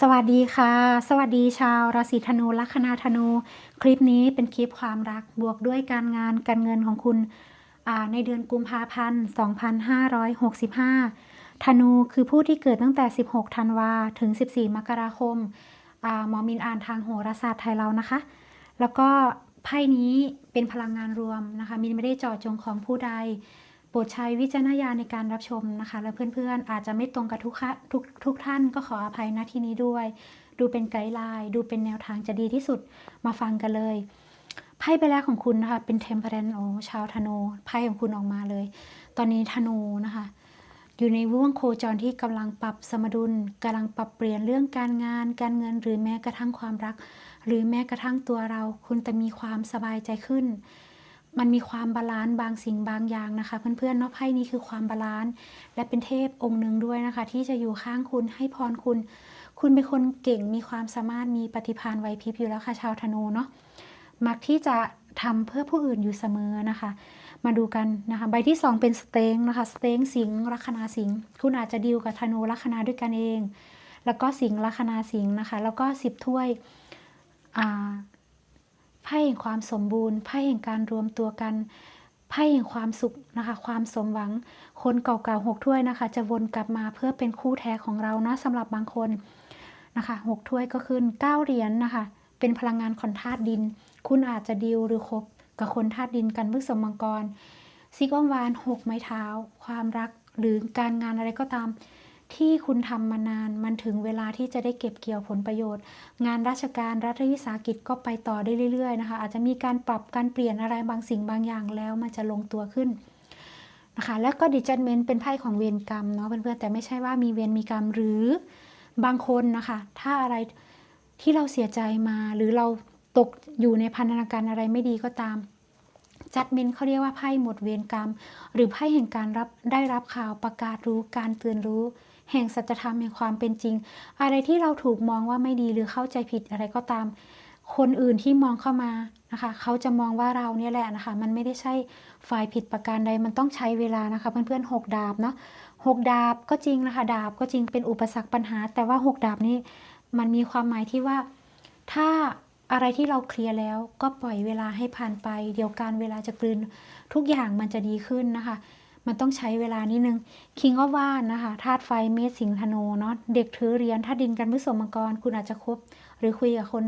สวัสดีค่ะ สวัสดีชาวราศีธนูลัคนาธนู คลิปนี้เป็นคลิปความรักบวกด้วยการงานการเงินของคุณในเดือนกุมภาพันธ์2565 ธนูคือผู้ที่เกิดตั้งแต่ 16 ธันวาถึง 14 มกราคมอ่าหมอมินอ่านทางโหราศาสตร์ไทยเรานะคะ แล้วก็ไพ่นี้เป็นพลังงานรวมนะคะ มินไม่ได้จาะจงของผู้ใด โปรดใช้วิจารณญาณในการรับชมนะคะ และเพื่อนๆ อาจจะไม่ตรงกับทุกทุกทุกท่านก็ขออภัยณที่นี้ด้วย ดูเป็นไกด์ไลน์ดูเป็นแนวทางจะดีที่สุดมาฟังกันเลยไพ่ใบแรกของคุณนะคะ เป็น Temperance โอ้ชาวธนูไพ่ของคุณออกมาเลย ตอนนี้ธนูนะคะ อยู่ในว่วงโคจรที่กำลังปรับสมดุลกำลังปรับเปลี่ยนเรื่องการงาน การเงินหรือแม้กระทั่งความรัก หรือแม้กระทั่งตัวเรา คุณจะมีความสบายใจขึ้น มันมีความบาลานซ์บางสิ่งบางอย่างนะคะ เพื่อนๆเนาะไพ่นี้คือความบาลานซ์และเป็นเทพองค์หนึ่งด้วยนะคะ ที่จะอยู่ข้างคุณให้พรคุณ คุณเป็นคนเก่งมีความสามารถมีปฏิภาณไวพริบอยู่แล้วค่ะชาวธนูเนาะมักที่จะทำเพื่อผู้อื่นอยู่เสมอนะคะ มาดูกันนะคะ ใบที่ 2 เป็นสเต็งนะคะสเต็งสิงลัคนาสิงคุณอาจจะดีลกับธนูลัคนาด้วยกันเอง แล้วก็สิงลัคนาสิงนะคะ แล้วก็สิบถ้วยอ่า ไพ่แห่งความสมบูรณ์ไพ่แห่งการรวมตัวกันไพ่แห่งความสุขนะคะ ความสมหวัง คนเก่าๆหกถ้วยนะคะ จะวนกลับมาเพื่อเป็นคู่แท้ของเราเนาะสำหรับบางคนนะคะหกถ้วยก็ขึ้นเก้าเหรียญนะคะ เป็นพลังงานของธาตุดิน คุณอาจจะดีลหรือคบกับคนธาตุดินกันพฤกษมังกรซิกอมวานหกไม้เท้า ความรักหรือการงานอะไรก็ตาม ที่คุณทำมานานมันถึงเวลาที่จะได้เก็บเกี่ยวผลประโยชน์ งานราชการรัฐวิสาหกิจก็ไปต่อได้เรื่อยๆนะคะ อาจจะมีการปรับการเปลี่ยนอะไรบางสิ่งบางอย่างแล้วมันจะลงตัวขึ้นนะคะแล้วก็ดิจันเมนต์เป็นไพ่ของเวรกรรมเนาะเพื่อนๆแต่ไม่ใช่ว่ามีเวรมีกรรมหรือบางคนนะคะ ถ้าอะไรที่เราเสียใจมาหรือเราตกอยู่ในพันธนาการอะไรไม่ดีก็ตาม จัดเมนเขาเรียกว่าไพ่หมดเวรกรรม หรือไพ่แห่งการรับได้รับข่าวประกาศรู้การเตือนรู้ แห่งสัจธรรมแห่งความเป็นจริง อะไรที่เราถูกมองว่าไม่ดีหรือเข้าใจผิดอะไรก็ตาม คนอื่นที่มองเข้ามานะคะเขาจะมองว่าเราเนี่ยแหละนะคะ มันไม่ได้ใช่ฝ่ายผิดประการใดมันต้องใช้เวลานะคะ เพื่อนๆหกดาบเนาะหกดาบก็จริงนะคะ ดาบก็จริงเป็นอุปสรรคปัญหา แต่ว่าหกดาบนี้มันมีความหมายที่ว่าถ้าอะไรที่เราเคลียร์แล้วก็ปล่อยเวลาให้ผ่านไป เดี๋ยวการเวลาจะกลืนทุกอย่างมันจะดีขึ้นนะคะ มันต้องใช้เวลานิดนึงคิงก็ว่านนะคะธาตุไฟเมษสิงธนูเนาะเด็กถือเหรียญธาตุดินกันพฤษมังกร คุณอาจจะคบหรือคุยกับคน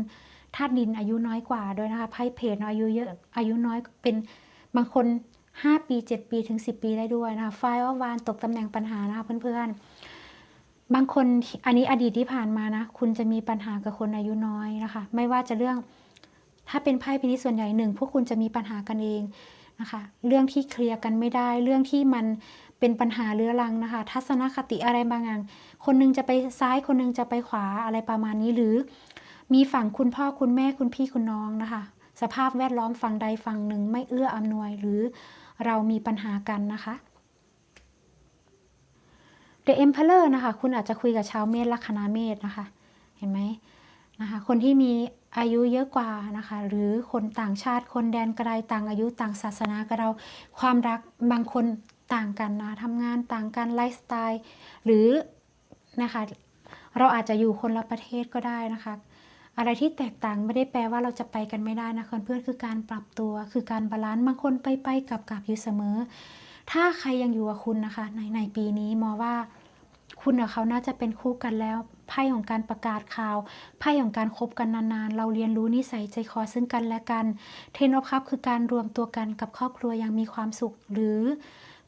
ธาตุดินอายุน้อยกว่าด้วยนะคะไพ่เพจอายุเยอะอายุน้อยเป็นบางคน 5 ปี 7 ปีถึง 10 ปีได้ด้วยนะคะไฟว่าวานตกตำแหน่งปัญหานะคะเพื่อนๆ บางคนอันนี้อดีตที่ผ่านมานะ คุณจะมีปัญหากับคนอายุน้อยนะคะ ไม่ว่าจะเรื่องถ้าเป็นไพ่พินิจส่วนใหญ่หนึ่งพวกคุณจะมีปัญหากันเอง นะคะ เรื่องที่เคลียร์กันไม่ได้ เรื่องที่มันเป็นปัญหาเรื้อรังนะคะ ทัศนคติอะไรบางอย่าง คนหนึงจะไปซ้ายคนหนึงจะไปขวาอะไรประมาณนี้หรือ มีฝั่งคุณพ่อคุณแม่คุณพี่คุณน้องนะคะ สภาพแวดล้อมฝั่งใดฝั่งหนึ่งไม่เอื้ออำนวยหรือเรามีปัญหากันนะคะ The Emperor นะคะ คุณอาจจะคุยกับชาวเมษลัคนาเมษนะคะ เห็นไหมนะคะ คนที่มี อายุเยอะกว่านะคะ หรือคนต่างชาติคนแดนไกลต่างอายุต่างศาสนากับเรา ความรักบางคนต่างกันนะทำงานต่างกันไลฟ์สไตล์ หรือนะคะ เราอาจจะอยู่คนละประเทศก็ได้นะคะ อะไรที่แตกต่างไม่ได้แปลว่าเราจะไปกันไม่ได้นะเพื่อนคือการปรับตัว คือการบาลานซ์บางคนไปไปกลับกลับอยู่เสมอ ถ้าใครยังอยู่กับคุณนะคะ ในในปีนี้มองว่าคุณกับเขาน่าจะเป็นคู่กันแล้ว ไพ่ของการประกาศข่าวไพ่ของการคบกันนานๆ เราเรียนรู้นิสัยใจคอซึ่งกันและกันเทนอฟคัพคือการรวมตัวกันกับครอบครัวยังมีความสุข หรือ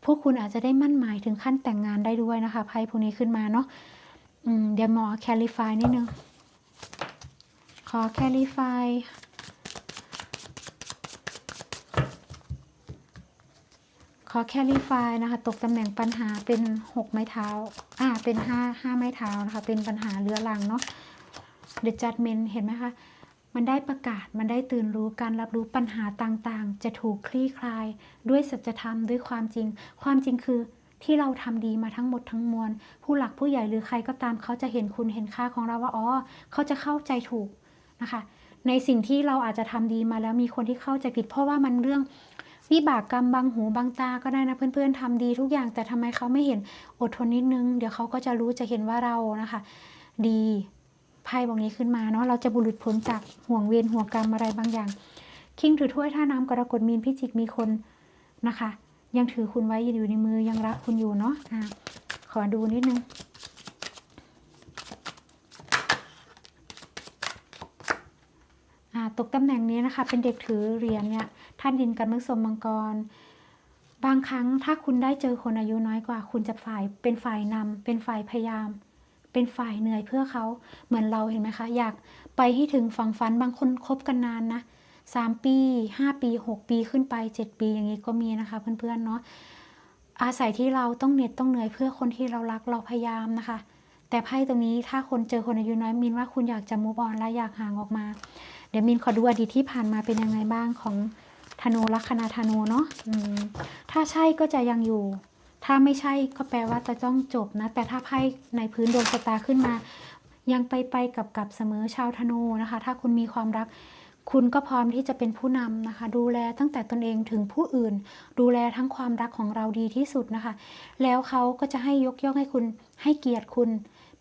พวกคุณอาจจะได้มั่นหมายถึงขั้นแต่งงานได้ด้วยนะคะไพ่พวกนี้ขึ้นมาเนาะเดี๋ยวหมอแคลิฟายนิดนึงขอแคลิฟาย อแคลิฟายนะคะ ตกตำแหน่งปัญหาเป็น 6 ไม้เท้า อ่า เป็น 5 5 ไม้เท้านะคะ เป็นปัญหาเรื้อรังเนาะ The Judgment เห็นไหมคะ มันได้ประกาศ มันได้ตื่นรู้การรับรู้ปัญหาต่างๆ จะถูกคลี่คลาย ด้วยสัจธรรม ด้วยความจริง ความจริงคือที่เราทำดีมาทั้งหมดทั้งมวล ผู้หลักผู้ใหญ่หรือใครก็ตามเขาจะเห็นคุณเห็นค่าของเราว่า อ๋อ เขาจะเข้าใจถูกนะคะ ในสิ่งที่เราอาจจะทำดีมาแล้วมีคนที่เข้าใจผิด เพราะว่ามันเรื่อง วิบากกรรมบางหูบางตาก็ได้นะเพื่อนๆทำดีทุกอย่างแต่ทำไมเขาไม่เห็นอดทนนิดนึง เดี๋ยวเขาก็จะรู้จะเห็นว่าเรานะคะ ดีไพ่บอกนี้ขึ้นมาเนาะเราจะบุรุษพ้นจากห่วงเวรห่วงกรรมอะไรบางอย่าง คิงถือถ้วยท่าน้ำกรกฎมีนพิจิกมีคนนะคะ ยังถือคุณไว้อยู่ในมือยังรักคุณอยู่เนาะอะขอดูนิดนึงอ่าตกตำแหน่งนี้นะคะ เป็นเด็กถือเหรียญเนี่ย ท่านดินกันมึกสมมังกร บางครั้งถ้าคุณได้เจอคนอายุน้อยกว่า คุณจะฝ่ายเป็นฝ่ายนำเป็นฝ่ายพยายาม เป็นฝ่ายเหนื่อยเพื่อเขาเหมือนเราเห็นไหมคะ อยากไปให้ถึงฝั่งฝันบางคนคบกันนานนะสามปีห้าปีหกปีขึ้นไปเจ็ดปีอย่างนี้ก็มีนะคะเพื่อนๆเนาะอาศัยที่เราต้องเหน็ดต้องเหนื่อยเพื่อคนที่เรารักเราพยายามนะคะ แต่ไพ่ตรงนี้ถ้าคนเจอคนอายุน้อยมินว่าคุณอยากจะมูฟออนและอยากห่างออกมา เดี๋ยวมินขอดูอดีตที่ผ่านมาเป็นยังไงบ้างของ ธนูลัคนาธนูเนาะอืมถ้าใช่ก็จะยังอยู่ ถ้าไม่ใช่ก็แปลว่าจะต้องจบนะ แต่ถ้าไพ่ในพื้นดวงชะตาขึ้นมา ยังไปไปกับกับเสมอชาวธนูนะคะ ถ้าคุณมีความรัก คุณก็พร้อมที่จะเป็นผู้นำนะคะ ดูแลตั้งแต่ตนเองถึงผู้อื่น ดูแลทั้งความรักของเราดีที่สุดนะคะ แล้วเขาก็จะให้ยกย่องให้คุณให้เกียรติคุณ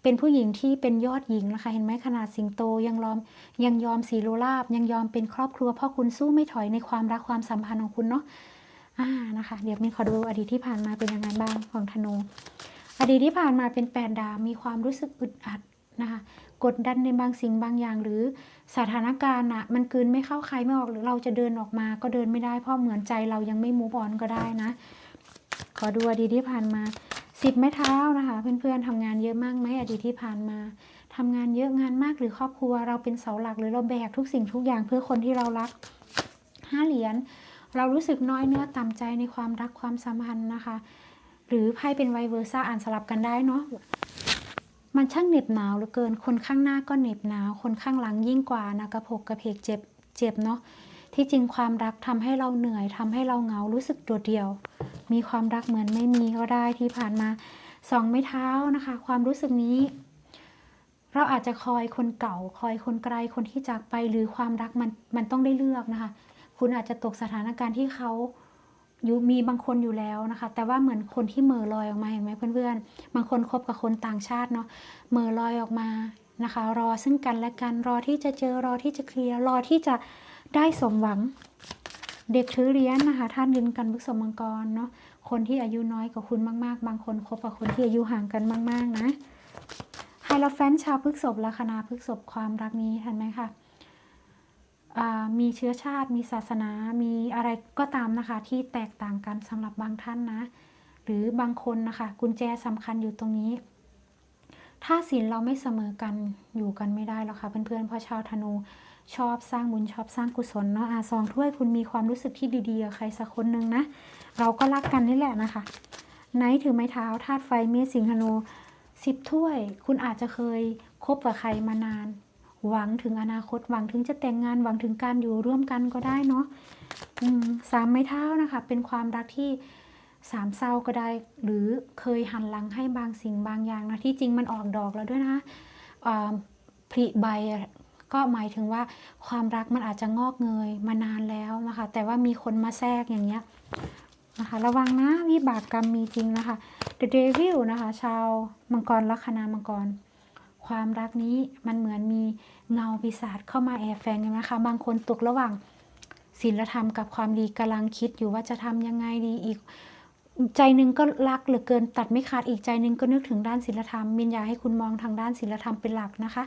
เป็นผู้หญิงที่เป็นยอดหญิงนะคะ เห็นไหมขนาดสิงโตยังยอมยังยอมสีโรลาบยังยอมเป็นครอบครัว เพราะคุณสู้ไม่ถอยในความรักความสัมพันธ์ของคุณเนาะอ่านะคะ เดี๋ยวมินขอดูอดีตที่ผ่านมาเป็นยังไงบ้างของธนู อดีตที่ผ่านมาเป็นแปดดาวมีความรู้สึกอึดอัดนะคะกดดันในบางสิ่งบางอย่างหรือสถานการณ์อะมันกลืนไม่เข้าใครไม่ออกหรือเราจะเดินออกมาก็เดินไม่ได้เพราะเหมือนใจเรายังไม่มูฟออนก็ได้นะ ขอดูอดีตที่ผ่านมา สิบไม้เท้านะคะ เพื่อนๆทำงานเยอะมากไหมอดีตที่ผ่านมาทำงานเยอะงานมากหรือครอบครัว เราเป็นเสาหลักหรือเราแบกทุกสิ่งทุกอย่างเพื่อคนที่เรารักห้าเหรียญเรารู้สึกน้อยเนื้อต่ำใจในความรักความสัมพันธ์นะคะ หรือไพ่เป็นไวเวอร์ซ่าอ่านสลับกันได้เนาะมันช่างเหน็บหนาวเหลือเกิน คนข้างหน้าก็เหน็บหนาว คนข้างหลังยิ่งกว่านะกระโผกกระเพกเจ็บเจ็บเนาะ ที่จริงความรักทำให้เราเหนื่อยทำให้เราเหงารู้สึกโดดเดี่ยว มีความรักเหมือนไม่มีก็ได้ที่ผ่านมาสองไม้เท้านะคะ ความรู้สึกนี้ เราอาจจะคอยคนเก่า คอยคนไกลคนที่จากไปหรือความรักมันมันต้องได้เลือกนะคะ คุณอาจจะตกสถานการณ์ที่เขาอยู่มีบางคนอยู่แล้วนะคะ แต่ว่าเหมือนคนที่เมอลอยออกมาเห็นไหมเพื่อนๆ บางคนคบกับคนต่างชาติเนาะเมอลอยออกมานะคะ รอซึ่งกันและกันรอที่จะเจอรอที่จะเคลียร์รอที่จะ ได้สมหวัง เด็กถือเหรียญนะคะท่านยืนกันพฤกษมังกรเนาะคนที่อายุน้อยกว่าคุณมากๆ บางคนคบกับคนที่อายุห่างกันมาก ๆ นะไฮโลแฟนชาวพฤกษบลัคนาพฤกษบความรักนี้ทันไหมคะอ่ามีเชื้อชาติมีศาสนา มีอะไรก็ตามนะคะที่แตกต่างกันสำหรับบางท่านนะ หรือบางคนนะคะกุญแจสำคัญอยู่ตรงนี้ ถ้าศีลเราไม่เสมอกันอยู่กันไม่ได้หรอกค่ะเพื่อนๆเพราะชาวธนู ชอบสร้างบุญชอบสร้างกุศลเนาะอาซองถ้วยคุณมีความรู้สึกที่ดีๆกับใครสักคนหนึ่งนะ เราก็รักกันนี่แหละนะคะไนท์ถือไม้เท้าธาตุไฟเมษสิงหนูสิบถ้วย คุณอาจจะเคยคบกับใครมานาน หวังถึงอนาคต หวังถึงจะแต่งงานหวังถึงการอยู่ร่วมกันก็ได้เนาะสามไม้เท้านะคะ เป็นความรักที่สามเศร้าก็ได้ หรือเคยหันหลังให้บางสิ่งบางอย่างนะที่จริงมันออกดอกแล้วด้วยนะอ่าผลิใบ ก็หมายถึงว่าความรักมันอาจจะงอกเงยมานานแล้วนะคะ แต่ว่ามีคนมาแทรกอย่างเงี้ยนะคะระวังนะวิบากกรรมมีจริงนะคะ The Devil นะคะ ชาวมังกรลัคนามังกร ความรักนี้มันเหมือนมีเงาปีศาจเข้ามาแอบแฝงนนะคะ บางคนตกระหว่างศีลธรรมกับความดีกำลังคิดอยู่ว่าจะทำยังไงดีอีก ใจหนึ่งก็รักเหลือเกินตัดไม่ขาดอีกใจหนึ่งก็นึกถึงด้านศีลธรรมมินอยากให้คุณมองทางด้านศีลธรรมเป็นหลักนะคะ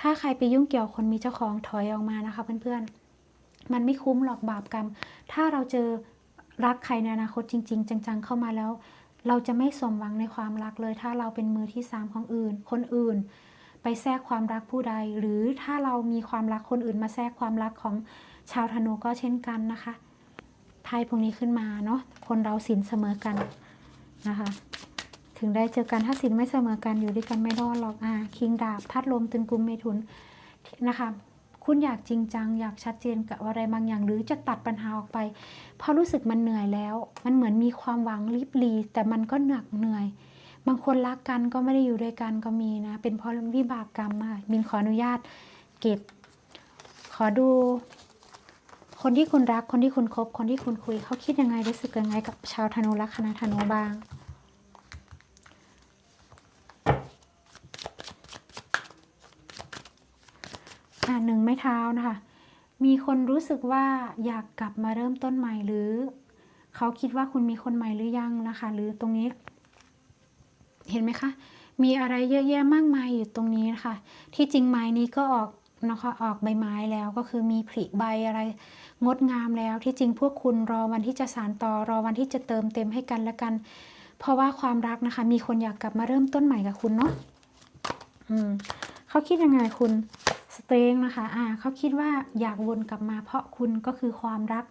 ถ้าใครไปยุ่งเกี่ยวคนมีเจ้าของถอยออกมานะคะ เพื่อนๆ มันไม่คุ้มหรอกบาปกรรม ถ้าเราเจอรักใครในอนาคตจริง ๆ จัง ๆ เข้ามาแล้ว เราจะไม่สมหวังในความรักเลย ถ้าเราเป็นมือที่สามของอื่น คนอื่น ไปแทรกความรักผู้ใด หรือถ้าเรามีความรักคนอื่นมาแทรกความรักของชาวธนูก็เช่นกันนะคะ ไพ่พวกนี้ขึ้นมาเนาะคนเราสินเสมอกันนะคะ ถึงได้เจอกันถ้าสินไม่เสมอกันอยู่ด้วยกันไม่รอดหรอกอ่าคิงดาบทัดลมตึงกุมเมถุนนะคะคุณอยากจริงจัง อยากชัดเจนกับอะไรบางอย่าง หรือจะตัดปัญหาออกไปเพราะรู้สึกมันเหนื่อยแล้ว มันเหมือนมีความหวังริบรีแต่มันก็หนักเหนื่อย บางคนรักกันก็ไม่ได้อยู่ด้วยกันก็มีนะ เป็นเพราะวิบากกรรมอะมินขออนุญาตเก็บ ขอดู คนที่คุณรักคนที่คุณคบ คนที่คุณคุยเขาคิดยังไงรู้สึกยังไงกับชาวธนูลัคนาธนูบ้าง อ่าหนึ่งไม้เท้านะคะ มีคนรู้สึกว่าอยากกลับมาเริ่มต้นใหม่หรือเขาคิดว่าคุณมีคนใหม่หรือยังนะคะ หรือตรงนี้ เห็นไหมคะ มีอะไรเยอะแยะมากมายอยู่ตรงนี้นะคะ ที่จริงไม้นี้ก็ออก นะคะออกใบไม้แล้วก็คือมีผลิใบอะไร งดงามแล้วที่จริงพวกคุณรอวันที่จะสานต่อรอวันที่จะเติมเต็มให้กันและกัน เพราะว่าความรักนะคะ มีคนอยากกลับมาเริ่มต้นใหม่กับคุณเนาะอืมเขาคิดยังไงคุณสเตงนะคะอ่าเขาคิดว่าอยากวนกลับมาเพราะคุณก็คือความรัก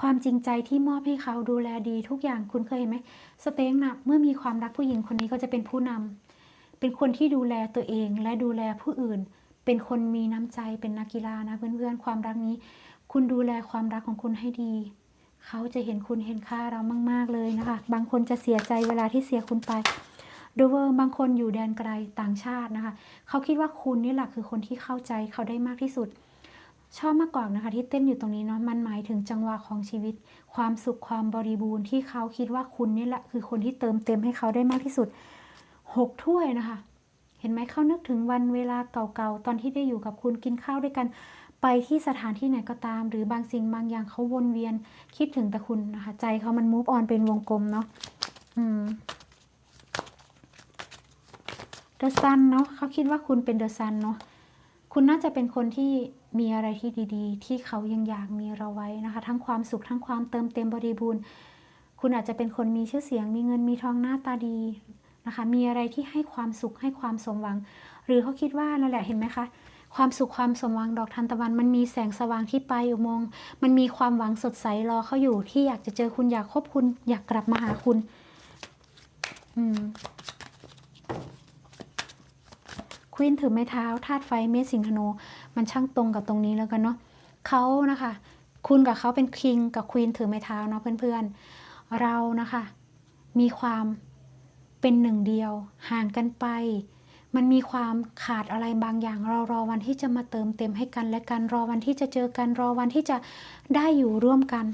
ความจริงใจที่มอบให้เขาดูแลดีทุกอย่างคุณเคยเห็นไหมสเตงนะเมื่อมีความรักผู้หญิงคนนี้ก็จะเป็นผู้นำเป็นคนที่ดูแลตัวเองและดูแลผู้อื่น เป็นคนมีน้ำใจเป็นนักกีฬานะเพื่อนๆ ความรักนี้ คุณดูแลความรักของคุณให้ดี เขาจะเห็นคุณเห็นค่าเรามาก ๆ เลยนะคะ บางคนจะเสียใจเวลาที่เสียคุณไปดูเวอร์บางคนอยู่แดนไกลต่างชาตินะคะ เขาคิดว่าคุณนี่แหละคือคนที่เข้าใจเขาได้มากที่สุด ชอบมากกว่านะคะ ที่เต้นอยู่ตรงนี้เนาะมันหมายถึงจังหวะของชีวิต ความสุขความบริบูรณ์ที่เขาคิดว่าคุณนี่แหละคือคนที่เติมเต็มให้เขาได้มากที่สุดหกถ้วยนะคะ เห็นไหมเขานึกถึงวันเวลาเก่าๆ ตอนที่ได้อยู่กับคุณกินข้าวด้วยกัน ไปที่สถานที่ไหนก็ตาม หรือบางสิ่งบางอย่างเขาวนเวียน คิดถึงแต่คุณนะคะ ใจเขามันมูฟออนเป็นวงกลมเนาะอืมเดอะซันเนาะเขาคิดว่าคุณเป็นเดอะซันเนาะคุณน่าจะเป็นคนที่มีอะไรที่ดีๆ ที่เขายังอยากมีเราไว้นะคะ ทั้งความสุขทั้งความเติมเต็มบริบูรณ์ คุณอาจจะเป็นคนมีชื่อเสียงมีเงินมีทองหน้าตาดี นะคะ มีอะไรที่ให้ความสุขให้ความสมหวัง หรือเขาคิดว่านั่นแหละเห็นไหมคะ ความสุขความสมหวังดอกทานตะวัน มันมีแสงสว่างที่ปลายอุโมงค์มันมีความหวังสดใสรอเขาอยู่ที่อยากจะเจอคุณอยากคบคุณ อยากกลับมาหาคุณ อืมควีนถือไม้เท้าธาตุไฟเมษสิงธนู มันช่างตรงกับตรงนี้แล้วกันเนาะเขานะคะ คุณกับเขาเป็นคิงกับควีนถือไม้เท้าเนาะเพื่อนๆ เรานะคะ มีความ เป็นหนึ่งเดียว ห่างกันไป มันมีความขาดอะไรบางอย่างเรารอวันที่จะมาเติมเต็มให้กันและกันรอวันที่จะเจอกันรอวันที่จะได้อยู่ร่วมกัน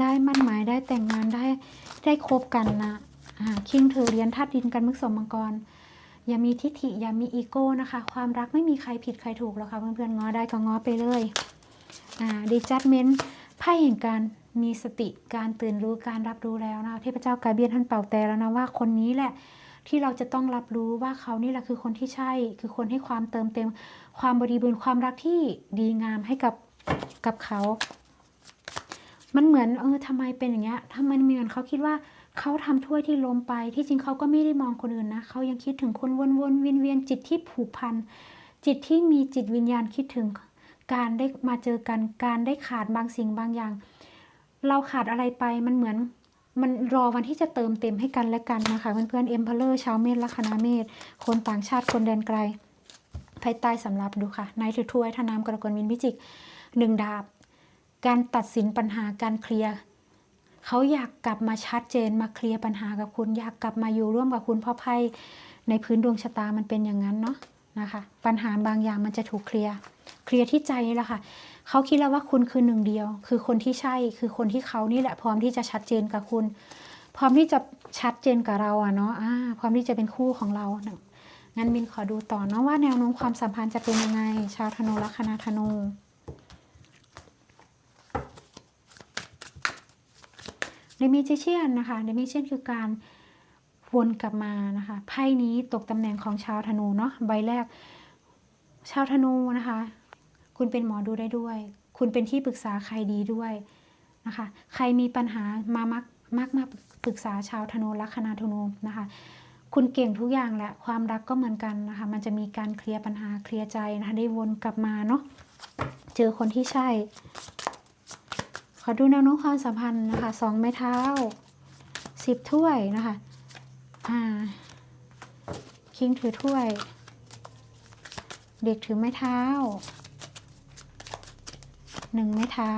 ได้มั่นหมายได้แต่งงานได้ได้คบกันนะคิงถือเหรียญธาตุดินกันมึกสมมังกรอย่ามีทิฐิอย่ามีอีโก้นะคะ ความรักไม่มีใครผิดใครถูกหรอกค่ะเพื่อนๆง้อได้ก็ง้อไปเลยอ่าดีจัดเมนไพ่แห่งการ มีสติการตื่นรู้การรับรู้แล้วนะเทพเจ้ากาเบียนท่านเป่าแต่แล้วนะว่าคนนี้แหละที่เราจะต้องรับรู้ว่าเขานี่แหละคือคนที่ใช่ คือคนให้ความเติมเต็ม ความบริบูรณ์ความรักที่ดีงามให้กับกับเขา มันเหมือนเออทำไมเป็นอย่างเงี้ยทำไมเหมือนเขาคิดว่าเขาทำถ้วยที่ล้มไป ที่จริงเขาก็ไม่ได้มองคนอื่นนะเขายังคิดถึงคนวนวนๆเวียนเวียนๆจิตที่ผูกพันจิตที่มีจิตวิญญาณคิดถึงการได้มาเจอกันการได้ขาดบางสิ่งบางอย่าง เราขาดอะไรไปมันเหมือนมันรอวันที่จะเติมเต็มให้กันและกันนะคะ เพื่อนๆเอ็มเพลเลอร์ชาวเมษลัคนาเมษคนต่างชาติคนแดนไกลภายใต้สำรับดูค่ะนายถือถ้วยธนามกรกฎมินพิจิกหนึ่งดาบ การตัดสินปัญหาการเคลียร์เขาอยากกลับมาชัดเจนมาเคลียร์ปัญหากับคุณ อยากกลับมาอยู่ร่วมกับคุณเพราะไพ่ในพื้นดวงชะตามันเป็นอย่างนั้นเนาะนะคะ ปัญหาบางอย่างมันจะถูกเคลียร์เคลียร์ที่ใจนี่แหละค่ะ เขาคิดแล้วว่าคุณคือหนึ่งเดียว คือคนที่ใช่คือคนที่เขานี่แหละ พร้อมที่จะชัดเจนกับคุณ พร้อมที่จะชัดเจนกับเราอะเนาะอ่าพร้อมที่จะเป็นคู่ของเรางั้นมินขอดูต่อเนาะว่าแนวโน้มความสัมพันธ์จะเป็นยังไง ชาวธนูลัคนาธนูเดมิจิเชียนนะคะเดมิเชียนคือการวนกลับมานะคะไพ่นี้ตกตำแหน่งของชาวธนูเนาะใบแรก ชาวธนูนะคะ คุณเป็นหมอดูได้ด้วย คุณเป็นที่ปรึกษาใครดีด้วยนะคะ ใครมีปัญหามามักมักมาปรึกษาชาวธนูลัคนาธนูนะคะ คุณเก่งทุกอย่างแหละความรักก็เหมือนกันนะคะ มันจะมีการเคลียร์ปัญหาเคลียร์ใจนะคะ ได้วนกลับมาเนาะเจอคนที่ใช่ ขอดูแนวโน้มความสัมพันธ์นะคะสองไม้เท้าสิบถ้วยนะคะอ่าคิงถือถ้วย เด็กถือไม้เท้า หนึ่งไม้เท้า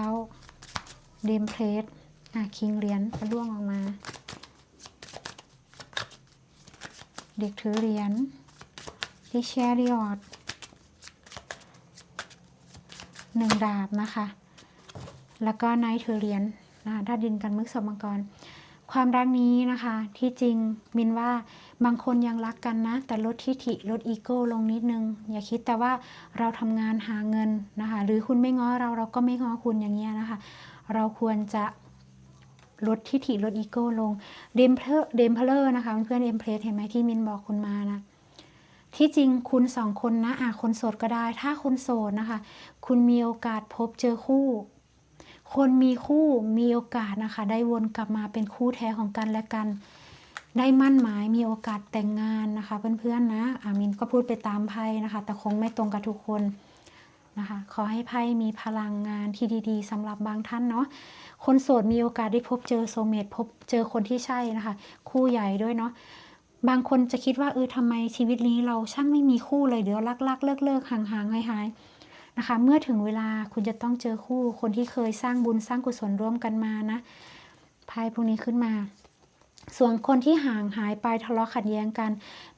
เดมเพลสอะคิงเหรียญก็ล่วงออกมา เด็กถือเหรียญดิแชริออตหนึ่งดาบนะคะ แล้วก็ไนท์ถือเหรียญนะคะธาตุดินกันมึกสมมังกร ความรักนี้นะคะที่จริงมินว่า บางคนยังรักกันนะ แต่ลดทิฐิลดอีโก้ลงนิดนึง อย่าคิดแต่ว่าเราทำงานหาเงินนะคะ หรือคุณไม่ง้อเราเราก็ไม่ง้อคุณอย่างเงี้ยนะคะ เราควรจะลดทิฐิลดอีโก้ลงเดมเพลเดมเพลอร์นะคะเพื่อนเอ็มเพลสเห็นไหมที่มินบอกคุณมานะที่จริงคุณสองคนนะอะคนโสดก็ได้ ถ้าคนโสดนะคะ คุณมีโอกาสพบเจอคู่ คนมีคู่มีโอกาสนะคะ ได้วนกลับมาเป็นคู่แท้ของกันและกัน ได้มั่นหมายมีโอกาสแต่งงานนะคะ เพื่อนๆนะอามินก็พูดไปตามไพ่นะคะ แต่คงไม่ตรงกับทุกคนนะคะ ขอให้ไพ่มีพลังงานที่ดี ๆสำหรับบางท่านเนาะคนโสดมีโอกาสได้พบเจอโซเมตพบเจอคนที่ใช่นะคะ คู่ใหญ่ด้วยเนาะบางคนจะคิดว่าเออทำไมชีวิตนี้เราช่างไม่มีคู่เลยเดี๋ยวลักๆเลิกเลิกๆห่างๆหายนะคะ เมื่อถึงเวลาคุณจะต้องเจอคู่คนที่เคยสร้างบุญสร้างกุศลร่วมกันมานะไพ่พวกนี้ขึ้นมา ส่วนคนที่ห่างหายไปทะเลาะขัดแย้งกัน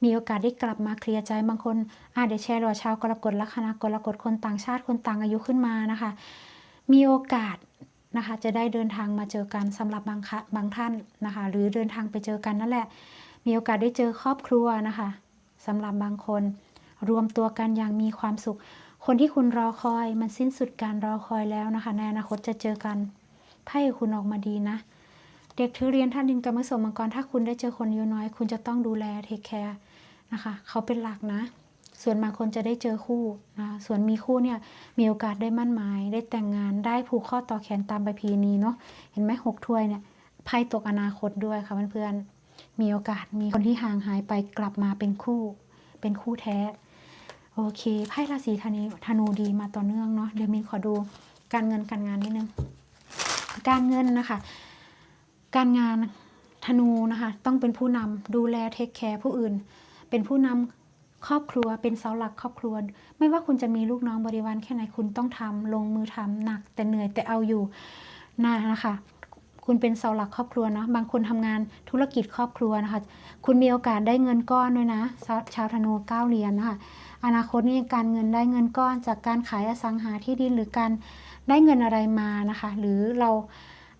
มีโอกาสได้กลับมาเคลียร์ใจบางคนอาจจะแชร์รอชาวกรกฎลัคนากรกฎคนต่างชาติคนต่างอายุขึ้นมานะคะ มีโอกาสนะคะจะได้เดินทางมาเจอกันสำหรับบางคะบางท่านนะคะ หรือเดินทางไปเจอกันนั่นแหละ มีโอกาสได้เจอครอบครัวนะคะสำหรับบางคน รวมตัวกันอย่างมีความสุข คนที่คุณรอคอยมันสิ้นสุดการรอคอยแล้วนะคะในอนาคตจะเจอกันไพ่คุณออกมาดีนะ เด็กถือเรียนท่านดินกรรมสมมังกร ถ้าคุณได้เจอคนอายุน้อย คุณจะต้องดูแลเทคแคร์นะคะเขาเป็นหลักนะ ส่วนบางคนจะได้เจอคู่นะส่วนมีคู่เนี่ยมีโอกาสได้มั่นหมายได้แต่งงานได้ผูกข้อต่อแขนตามประเพณีเนาะเห็นไหมหกถ้วยเนี่ยไพ่ตกอนาคตด้วยค่ะเพื่อนๆมีโอกาสมีคนที่ห่างหายไปกลับมาเป็นคู่ เป็นคู่แท้โอเคไพ่ราศีธนูธนูดีมาต่อเนื่องเนาะเดี๋ยวมินขอดูการเงินการงานนิดนึงการเงินนะคะ การงานธนูนะคะ ต้องเป็นผู้นำดูแลเทคแคร์ผู้อื่น เป็นผู้นำครอบครัวเป็นเสาหลักครอบครัว ไม่ว่าคุณจะมีลูกน้องบริวารแค่ไหนคุณต้องทำลงมือทำหนัก แต่เหนื่อยแต่เอาอยู่นะนะคะคุณเป็นเสาหลักครอบครัวเนาะบางคนทำงานธุรกิจครอบครัวนะคะ คุณมีโอกาสได้เงินก้อนด้วยนะ ชาวธนูเก้าเหรียญนะคะอนาคตนี่การเงินได้เงินก้อนจากการขายอสังหาที่ดินหรือการได้เงินอะไรมานะคะ หรือเรา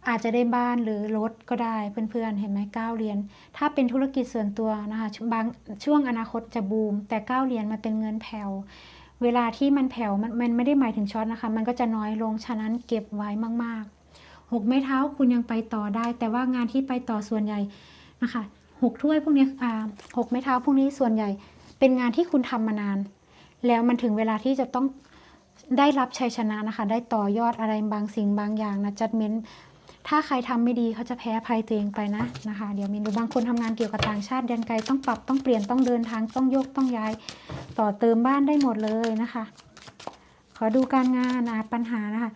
อาจจะได้บ้านหรือรถก็ได้เพื่อนๆ เห็นไหมก้าเหรียญถ้าเป็นธุรกิจส่วนตัวนะคะบางช่วงอนาคตจะบูม แต่ก้าเหรียญมันเป็นเงินแผ่วเวลาที่มันแผ่วมันมันไม่ได้หมายถึงช็อตนะคะ มันก็จะน้อยลงฉะนั้นเก็บไว้มากๆหกไม้เท้าคุณยังไปต่อได้ แต่ว่างานที่ไปต่อส่วนใหญ่นะคะหกถ้วยพวกนี้อ่าหกไม้เท้าพวกนี้ส่วนใหญ่ เป็นงานที่คุณทำมานาน แล้วมันถึงเวลาที่จะต้องได้รับชัยชนะนะคะ ได้ต่อยอดอะไรบางสิ่งบางอย่างนะจัดเม้น ถ้าใครทำไม่ดีเขาจะแพ้ภัยตัวเองไปนะนะคะ เดี๋ยวมินดูบางคนทำงานเกี่ยวกับต่างชาติแดนไกลต้องปรับต้องเปลี่ยนต้องเดินทางต้องโยกต้องย้ายต่อเติมบ้านได้หมดเลยนะคะ ขอดูการงานนะปัญหานะคะ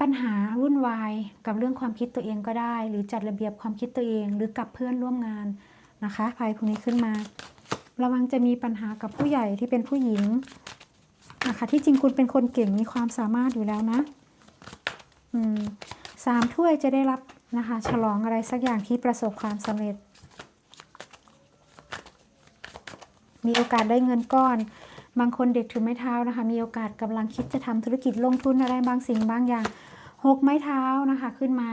ปัญหาวุ่นวายกับเรื่องความคิดตัวเองก็ได้ หรือจัดระเบียบความคิดตัวเอง หรือกับเพื่อนร่วมงานนะคะภัยพวกนี้ขึ้นมา ระวังจะมีปัญหากับผู้ใหญ่ที่เป็นผู้หญิงนะคะที่จริงคุณเป็นคนเก่งมีความสามารถอยู่แล้วนะ อืม สามถ้วยจะได้รับนะคะ ฉลองอะไรสักอย่างที่ประสบความสำเร็จ มีโอกาสได้เงินก้อน บางคนเด็กถือไม้เท้านะคะ มีโอกาสกำลังคิดจะทำธุรกิจลงทุนอะไรบางสิ่งบางอย่างหกไม้เท้านะคะขึ้นมา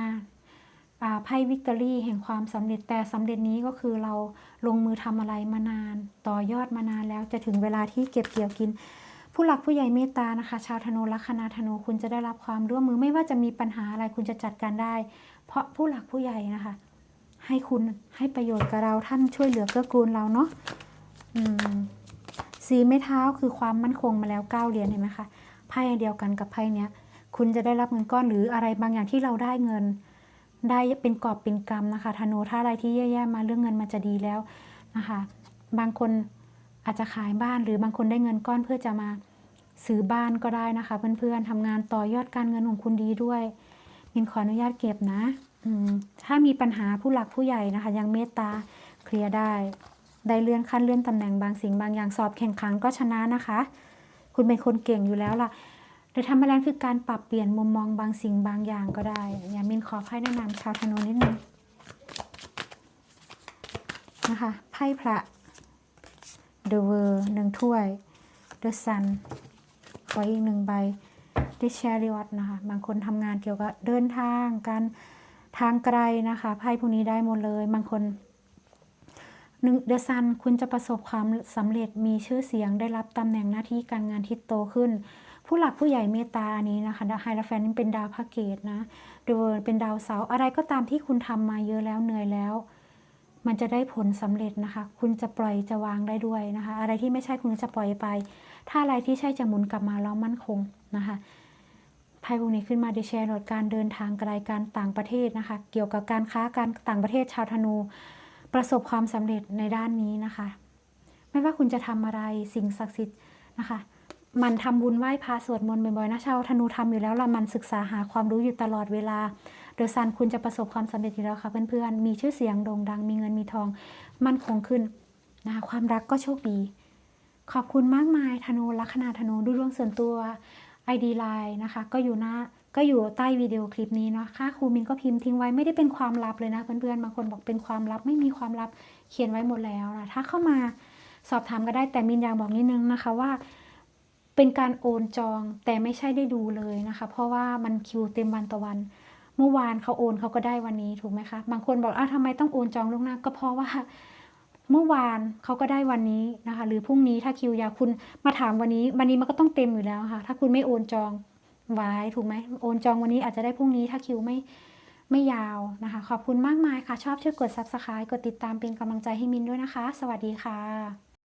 อ่าไพ่วิกตอรี่แห่งความสำเร็จแต่สำเร็จนี้ก็คือเราลงมือทำอะไรมานาน ต่อยอดมานานแล้วจะถึงเวลาที่เก็บเกี่ยวกิน ผู้หลักผู้ใหญ่เมตตานะคะ ชาวธนูลัคนาธนูคุณจะได้รับความร่วมมือไม่ว่าจะมีปัญหาอะไรคุณจะจัดการได้ เพราะผู้หลักผู้ใหญ่นะคะ ให้คุณให้ประโยชน์กับเราท่านช่วยเหลือเกื้อกูลเราเนาะสีไม้เท้าคือความมั่นคงมาแล้วเก้าเหรียญเห็นไหมคะไพ่เดียวกันกับไพ่เนี้ย คุณจะได้รับเงินก้อนหรืออะไรบางอย่างที่เราได้เงิน ได้เป็นกอบเป็นกำนะคะธนูถ้าอะไรที่แย่ๆมาเรื่องเงินมันจะดีแล้วนะคะ บางคน อาจจะขายบ้านหรือบางคนได้เงินก้อนเพื่อจะมาซื้อบ้านก็ได้นะคะ เพื่อนๆทำงานต่อยอดการเงินของคุณดีด้วยมินขออนุญาตเก็บนะถ้ามีปัญหาผู้หลักผู้ใหญ่นะคะ ยังเมตตาเคลียร์ได้ ได้เลื่อนขั้นเลื่อนตำแหน่งบางสิ่งบางอย่างสอบแข่งขันก็ชนะนะคะ คุณเป็นคนเก่งอยู่แล้วล่ะโดยทำมาแล้วคือการปรับเปลี่ยนมุมมองบางสิ่งบางอย่างก็ได้ อย่ามินขอไพ่แนะนำชาวธนูนิดนึงนะคะไพ่พระ The World หนึ่งถ้วย The Sun ขออีกหนึ่งใบ The Chariot นะคะ บางคนทำงานเกี่ยวกับเดินทางการทางไกลนะคะไพ่พวกนี้ได้หมดเลย บางคนหนึ่งเดซันคุณจะประสบความสำเร็จมีชื่อเสียงได้รับตำแหน่งหน้าที่การงานที่โตขึ้น ผู้หลักผู้ใหญ่เมตตาอันนี้นะคะไฮราแฟนนี่เป็นดาวพระเกตนะเดเวอร์เป็นดาวเสาร์อะไรก็ตามที่คุณทำมาเยอะแล้วเหนื่อยแล้ว มันจะได้ผลสำเร็จนะคะ คุณจะปล่อยจะวางได้ด้วยนะคะ อะไรที่ไม่ใช่คุณจะปล่อยไป ถ้าอะไรที่ใช่จะหมุนกลับมาแล้วมั่นคงนะคะไพ่พวกนี้ขึ้นมาด้แชร์โดดการเดินทางไกลการต่างประเทศนะคะ เกี่ยวกับการค้าการต่างประเทศชาวธนู ประสบความสำเร็จในด้านนี้นะคะ ไม่ว่าคุณจะทำอะไรสิ่งศักดิ์สิทธิ์นะคะ มันทำบุญไหว้พระสวดมนต์บ่อยๆนะชาวธนูทำอยู่แล้วละมันศึกษาหาความรู้อยู่ตลอดเวลา ดอะซันคุณจะประสบความสำเร็จอยู่แล้วค่ะเพื่อนๆ มีชื่อเสียงโด่งดัง มีเงินมีทอง มั่นคงขึ้นนะคะความรักก็โชคดี ขอบคุณมากมายธนูลัคนาธนูดูดวงส่วนตัว ID Line นะคะ ก็อยู่หน้าก็อยู่ใต้วิดีโอคลิปนี้เนาะค่าครูมินก็พิมพ์ทิ้งไว้ไม่ได้เป็นความลับเลยนะเพื่อนๆ บางคนบอกเป็นความลับไม่มีความลับเขียนไว้หมดแล้วนะ ถ้าเข้ามาสอบถามก็ได้แต่มินอยากบอกนิดนึงนะคะว่า เป็นการโอนจองแต่ไม่ใช่ได้ดูเลยนะคะ เพราะว่ามันคิวเต็มวันต่อวัน มื่อวานเขาโอนเขาก็ได้วันนี้ถูกไหมคะ บางคนบอกอ้าวทำไมต้องโอนจองล่วงหน้า ก็เพราะว่าเมื่อวานเขาก็ได้วันนี้นะคะ หรือพรุ่งนี้ถ้าคิวยาวคุณมาถามวันนี้ วันนี้มันก็ต้องเต็มอยู่แล้วค่ะ ถ้าคุณไม่โอนจองไว้ถูกไหมโอนจองวันนี้อาจจะได้พรุ่งนี้ถ้าคิวไม่ไม่ยาวนะคะ ขอบคุณมากมายค่ะ ชอบช่วยกด subscribe กดติดตามเป็นกำลังใจให้มินด้วยนะคะ สวัสดีค่ะ